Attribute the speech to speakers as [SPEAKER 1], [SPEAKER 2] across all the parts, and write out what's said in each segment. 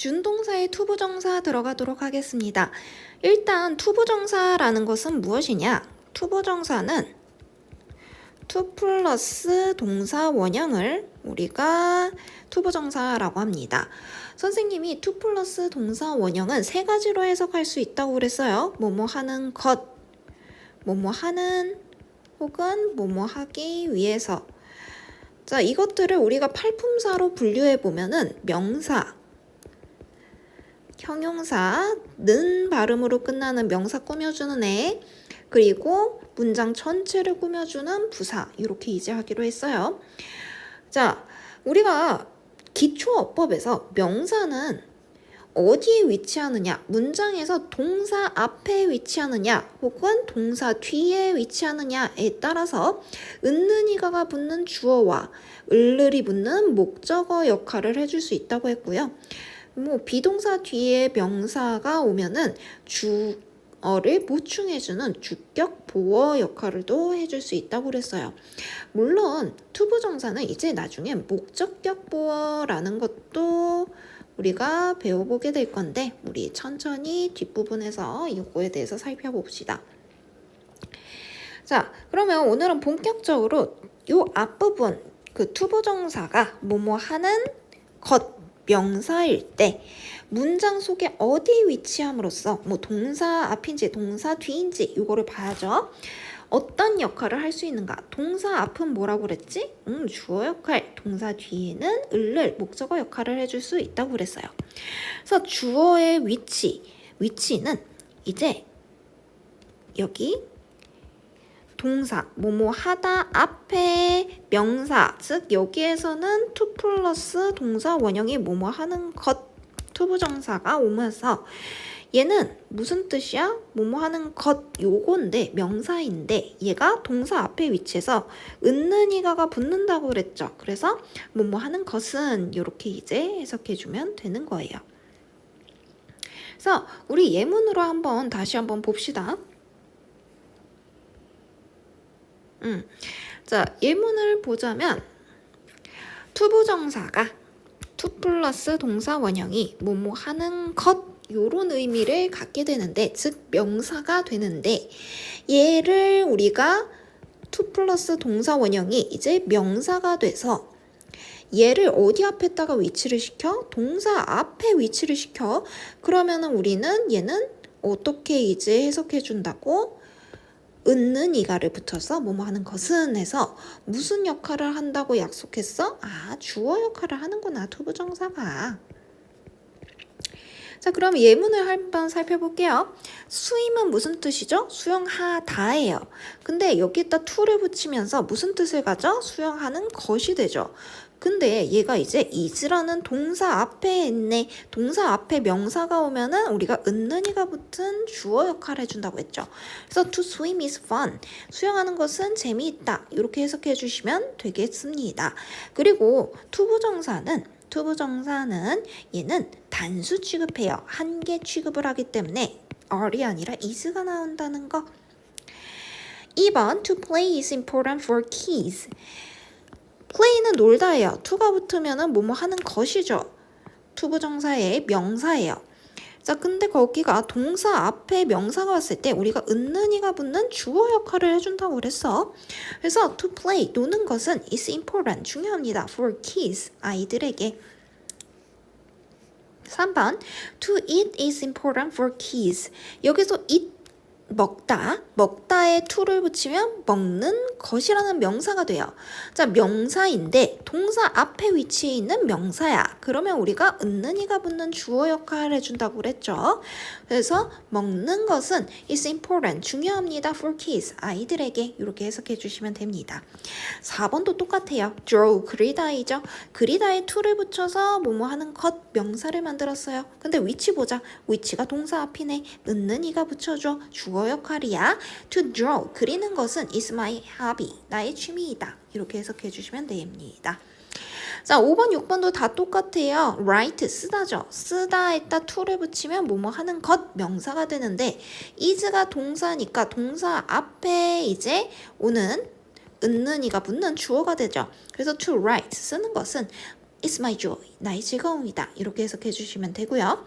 [SPEAKER 1] 준동사의 투부정사 들어가도록 하겠습니다. 일단 투부정사라는 것은 무엇이냐? 투부정사는 투 플러스 동사 원형을 우리가 투부정사라고 합니다. 선생님이 투 플러스 동사 원형은 세 가지로 해석할 수 있다고 그랬어요. 뭐뭐 하는 것, 뭐뭐 하는 혹은 뭐뭐 하기 위해서. 자, 이것들을 우리가 팔품사로 분류해 보면은 명사, 형용사, 는 발음으로 끝나는 명사 꾸며주는 애, 그리고 문장 전체를 꾸며주는 부사, 이렇게 이제 하기로 했어요. 자, 우리가 기초어법에서 명사는 어디에 위치하느냐, 문장에서 동사 앞에 위치하느냐, 혹은 동사 뒤에 위치하느냐에 따라서 은는이가가 붙는 주어와 을을이 붙는 목적어 역할을 해줄 수 있다고 했고요. 뭐 비동사 뒤에 명사가 오면은 주 어를 보충해주는 주격 보어 역할을 또 해줄 수 있다고 그랬어요. 물론 투부정사는 이제 나중에 목적격 보어라는 것도 우리가 배워보게 될 건데 우리 천천히 뒷부분에서 이거에 대해서 살펴봅시다. 자, 그러면 오늘은 본격적으로 요 앞부분 그 투부정사가 뭐뭐 하는 것 명사일 때 문장 속에 어디 위치함으로써 뭐 동사 앞인지 동사 뒤인지 이거를 봐야죠. 어떤 역할을 할 수 있는가? 동사 앞은 뭐라고 그랬지? 음, 주어 역할. 동사 뒤에는 을을 목적어 역할을 해줄 수 있다고 그랬어요. 그래서 주어의 위치, 위치는 이제 여기 동사, 뭐뭐 하다 앞에 명사, 즉 여기에서는 to 플러스 동사 원형이 뭐뭐 하는 것 투부정사가 오면서 얘는 무슨 뜻이야? 뭐뭐 하는 것 요건데 명사인데 얘가 동사 앞에 위치해서 은는 이가가 붙는다고 그랬죠. 그래서 뭐뭐 하는 것은 이렇게 이제 해석해 주면 되는 거예요. 그래서 우리 예문으로 한번 다시 한번 봅시다. 음. 자, 예문을 보자면 투부정사가 투 플러스 동사 원형이 뭐뭐 하는 것 요런 의미를 갖게 되는데 즉 명사가 되는데 얘를 우리가 투 플러스 동사 원형이 이제 명사가 돼서 얘를 어디 앞에다가 위치를 시켜? 동사 앞에 위치를 시켜. 그러면은 우리는 얘는 어떻게 이제 해석해 준다고? 은는 이가를 붙여서 뭐뭐 하는 것은 해서 무슨 역할을 한다고 약속했어? 아, 주어 역할을 하는구나, 투부정사가. 자, 그럼 예문을 한번 살펴볼게요. 수임은 무슨 뜻이죠? 수영하다예요. 근데 여기다 to를 붙이면서 무슨 뜻을 가져? 수영하는 것이 되죠. 근데 얘가 이제 is라는 동사 앞에 있네. 동사 앞에 명사가 오면은 우리가 은는이가 붙은 주어 역할을 해준다고 했죠. 그래서 to swim is fun. 수영하는 것은 재미있다. 이렇게 해석해 주시면 되겠습니다. 그리고 투부정사는 투부정사는 얘는 단수 취급해요. 한 개 취급을 하기 때문에 are이 아니라 is가 나온다는 거. 2번 to play is important for kids. Play는 놀다예요. to가 붙으면은 뭐뭐 하는 것이죠. 투부정사의 명사예요. 자, 근데 거기가 동사 앞에 명사가 왔을 때 우리가 은는이가 붙는 주어 역할을 해준다고 그랬어. 그래서 to play, 노는 것은 is important, 중요합니다. for kids, 아이들에게. 3번 To eat is important for kids. 여기서 eat 먹다, 먹다에 to를 붙이면 먹는 것이라는 명사가 돼요. 자, 명사인데 동사 앞에 위치해 있는 명사야. 그러면 우리가 은는이가 붙는 주어 역할을 해준다고 그랬죠. 그래서 먹는 것은 is important, 중요합니다 for kids, 아이들에게 이렇게 해석해 주시면 됩니다. 4번도 똑같아요. draw, 그리다이죠. 그리다에 to를 붙여서 뭐뭐 하는 것 명사를 만들었어요. 근데 위치 보자. 위치가 동사 앞이네. 은는이가 붙여줘. 주어 역할이야. To draw, 그리는 것은 is my hobby, 나의 취미이다. 이렇게 해석해 주시면 됩니다. 자, 5번, 6번도 다 똑같아요. write, 쓰다죠. 쓰다에다 to를 붙이면 뭐뭐 하는 것 명사가 되는데 is가 동사니까 동사 앞에 이제 오는 은는이가 붙는 주어가 되죠. 그래서 to write, 쓰는 것은 It's my joy. 나의 즐거움이다. 이렇게 해석해 주시면 되고요.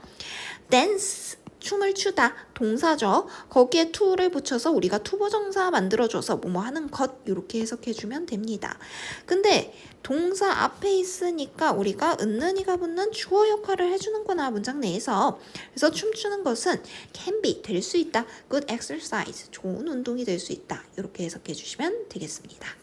[SPEAKER 1] dance 춤을 추다 동사죠. 거기에 to를 붙여서 우리가 투보정사 만들어줘서 뭐뭐 하는 것 이렇게 해석해 주면 됩니다. 근데 동사 앞에 있으니까 우리가 은는이가 붙는 주어 역할을 해주는구나 문장 내에서 그래서 춤추는 것은 can be 될 수 있다 good exercise 좋은 운동이 될 수 있다 이렇게 해석해 주시면 되겠습니다.